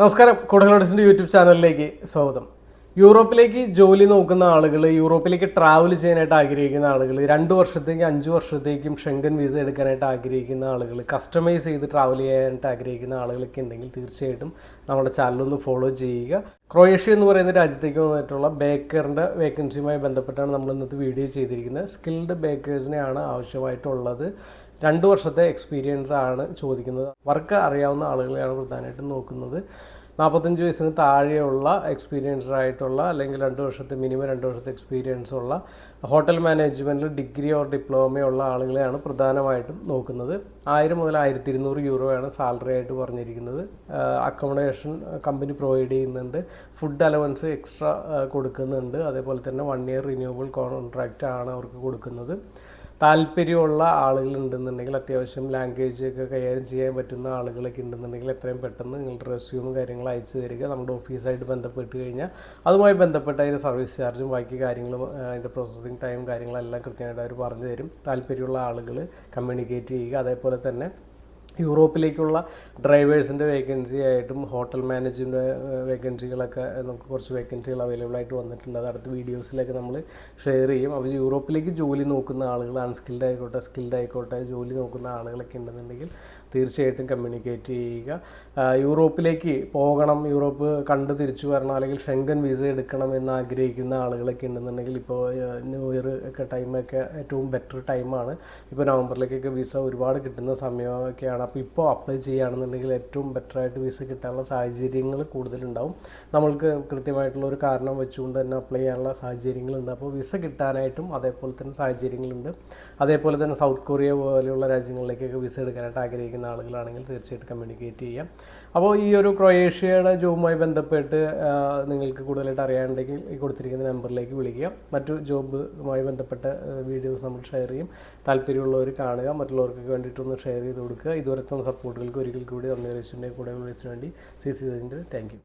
നമസ്കാരം കൂടുതലോടിസിന്റെ യൂട്യൂബ് ചാനലിലേക്ക് സ്വാഗതം. യൂറോപ്പിലേക്ക് ജോലി നോക്കുന്ന ആളുകൾ യൂറോപ്പിലേക്ക് ട്രാവൽ ചെയ്യാനായിട്ട് ആഗ്രഹിക്കുന്ന ആളുകൾ രണ്ട് വർഷത്തേക്കും അഞ്ച് വർഷത്തേക്കും ഷെങ്കൻ വിസ എടുക്കാനായിട്ട് ആഗ്രഹിക്കുന്ന ആളുകൾ കസ്റ്റമൈസ് ചെയ്ത് ട്രാവൽ ചെയ്യാനായിട്ട് ആഗ്രഹിക്കുന്ന ആളുകളൊക്കെ ഉണ്ടെങ്കിൽ തീർച്ചയായിട്ടും നമ്മുടെ ചാനലൊന്ന് ഫോളോ ചെയ്യുക. ക്രൊയേഷ്യ എന്ന് പറയുന്ന രാജ്യത്തേക്ക് വന്നിട്ടുള്ള ബേക്കറിന്റെ വേക്കൻസിയുമായി ബന്ധപ്പെട്ടാണ് നമ്മൾ ഇന്നത്തെ വീഡിയോ ചെയ്തിരിക്കുന്നത്. സ്കിൽഡ് ബേക്കേഴ്സിനെയാണ് ആവശ്യമായിട്ടുള്ളത്. രണ്ട് വർഷത്തെ എക്സ്പീരിയൻസ് ആണ് ചോദിക്കുന്നത്. വർക്ക് അറിയാവുന്ന ആളുകളെയാണ് പ്രധാനമായിട്ടും നോക്കുന്നത്. നാൽപ്പത്തഞ്ച് വയസ്സിന് താഴെയുള്ള എക്സ്പീരിയൻസ്ഡ് ആയിട്ടുള്ള അല്ലെങ്കിൽ രണ്ട് വർഷത്തെ മിനിമം രണ്ട് വർഷത്തെ എക്സ്പീരിയൻസ് ഉള്ള ഹോട്ടൽ മാനേജ്മെന്റിൽ ഡിഗ്രി ഓർ ഡിപ്ലോമയുള്ള ആളുകളെയാണ് പ്രധാനമായിട്ടും നോക്കുന്നത്. ആയിരം മുതൽ ആയിരത്തി ഇരുന്നൂറ് യൂറോയാണ് സാലറി ആയിട്ട് പറഞ്ഞിരിക്കുന്നത്. അക്കോമഡേഷൻ കമ്പനി പ്രൊവൈഡ് ചെയ്യുന്നുണ്ട്. ഫുഡ് അലവൻസ് എക്സ്ട്രാ കൊടുക്കുന്നുണ്ട്. അതേപോലെ തന്നെ വൺ ഇയർ റിന്യൂവബിൾ കോൺട്രാക്റ്റ് ആണ് അവർക്ക് കൊടുക്കുന്നത്. താല്പര്യമുള്ള ആളുകൾ ഉണ്ടെന്നുണ്ടെങ്കിൽ അത്യാവശ്യം ലാംഗ്വേജ് ഒക്കെ കൈകാര്യം ചെയ്യാൻ പറ്റുന്ന ആളുകളൊക്കെ ഉണ്ടെന്നുണ്ടെങ്കിൽ എത്രയും പെട്ടെന്ന് നിങ്ങളുടെ റെസ്യൂമും കാര്യങ്ങളും അയച്ചു തരിക. നമ്മുടെ ഓഫീസായിട്ട് ബന്ധപ്പെട്ട് കഴിഞ്ഞാൽ അതുമായി ബന്ധപ്പെട്ട അതിന്റെ സർവീസ് ചാർജും ബാക്കി കാര്യങ്ങളും അതിന്റെ പ്രോസസ്സിങ് ടൈം കാര്യങ്ങളെല്ലാം കൃത്യമായിട്ട് അവർ പറഞ്ഞു തരും. താല്പര്യമുള്ള ആളുകൾ കമ്മ്യൂണിക്കേറ്റ് ചെയ്യുക. അതേപോലെ തന്നെ യൂറോപ്പിലേക്കുള്ള ഡ്രൈവേഴ്സിന്റെ വേക്കൻസി ആയിട്ടും ഹോട്ടൽ മാനേജിന്റെ വേക്കൻസികളൊക്കെ നമുക്ക് കുറച്ച് വേക്കൻസികൾ അവൈലബിൾ ആയിട്ട് വന്നിട്ടുണ്ട്. അത് അടുത്ത വീഡിയോസിലൊക്കെ നമ്മൾ ഷെയർ ചെയ്യും. അപ്പോൾ യൂറോപ്പിലേക്ക് ജോലി നോക്കുന്ന ആളുകൾ അൺസ്കിൽഡ് ആയിക്കോട്ടെ സ്കിൽഡ് ആയിക്കോട്ടെ ജോലി നോക്കുന്ന ആളുകളൊക്കെ ഉണ്ടെന്നുണ്ടെങ്കിൽ തീർച്ചയായിട്ടും കമ്മ്യൂണിക്കേറ്റ് ചെയ്യുക. യൂറോപ്പിലേക്ക് പോകണം യൂറോപ്പ് കണ്ട് തിരിച്ചു വരണം അല്ലെങ്കിൽ ഷെങ്കൻ വിസ എടുക്കണം എന്ന് ആഗ്രഹിക്കുന്ന ആളുകളൊക്കെ ഉണ്ടെന്നുണ്ടെങ്കിൽ ഇപ്പോൾ ന്യൂ ഇയർ ഒക്കെ ടൈമൊക്കെ ഏറ്റവും ബെറ്റർ ടൈമാണ് ഇപ്പോൾ നവംബറിലേക്കൊക്കെ വിസ ഒരുപാട് കിട്ടുന്ന സമയമൊക്കെയാണ്. അപ്പോൾ ഇപ്പോൾ അപ്ലൈ ചെയ്യുകയാണെന്നുണ്ടെങ്കിൽ ഏറ്റവും ബെറ്ററായിട്ട് വിസ കിട്ടാനുള്ള സാഹചര്യങ്ങൾ കൂടുതലുണ്ടാവും. നമ്മൾക്ക് കൃത്യമായിട്ടുള്ള ഒരു കാരണം വെച്ചുകൊണ്ട് തന്നെ അപ്ലൈ ചെയ്യാനുള്ള സാഹചര്യങ്ങളുണ്ട്. അപ്പോൾ വിസ കിട്ടാനായിട്ടും അതേപോലെ തന്നെ സാഹചര്യങ്ങളുണ്ട്. അതേപോലെ തന്നെ സൗത്ത് കൊറിയ പോലെയുള്ള രാജ്യങ്ങളിലേക്കൊക്കെ വിസ എടുക്കാനായിട്ട് ആഗ്രഹിക്കുന്ന ആളുകളാണെങ്കിൽ തീർച്ചയായിട്ടും കമ്മ്യൂണിക്കേറ്റ് ചെയ്യാം. അപ്പോൾ ഈ ഒരു ക്രൊയേഷ്യയുടെ ജോബുമായി ബന്ധപ്പെട്ട് നിങ്ങൾക്ക് കൂടുതലായിട്ട് അറിയാനുണ്ടെങ്കിൽ ഈ കൊടുത്തിരിക്കുന്ന നമ്പറിലേക്ക് വിളിക്കുക. മറ്റു ജോബുമായി ബന്ധപ്പെട്ട വീഡിയോസ് നമ്മൾ ഷെയർ ചെയ്യും. താല്പര്യമുള്ളവർ കാണുക. മറ്റുള്ളവർക്കൊക്കെ വേണ്ടിയിട്ടൊന്ന് ഷെയർ ചെയ്ത് കൊടുക്കുക. ഇതുവരത്തെ സപ്പോർട്ടുകൾക്ക് ഒരിക്കൽ കൂടി ഒന്നേറിച്ചിന്റെ കൂടെ വിളിച്ചു വേണ്ടി C C Raveendran thank you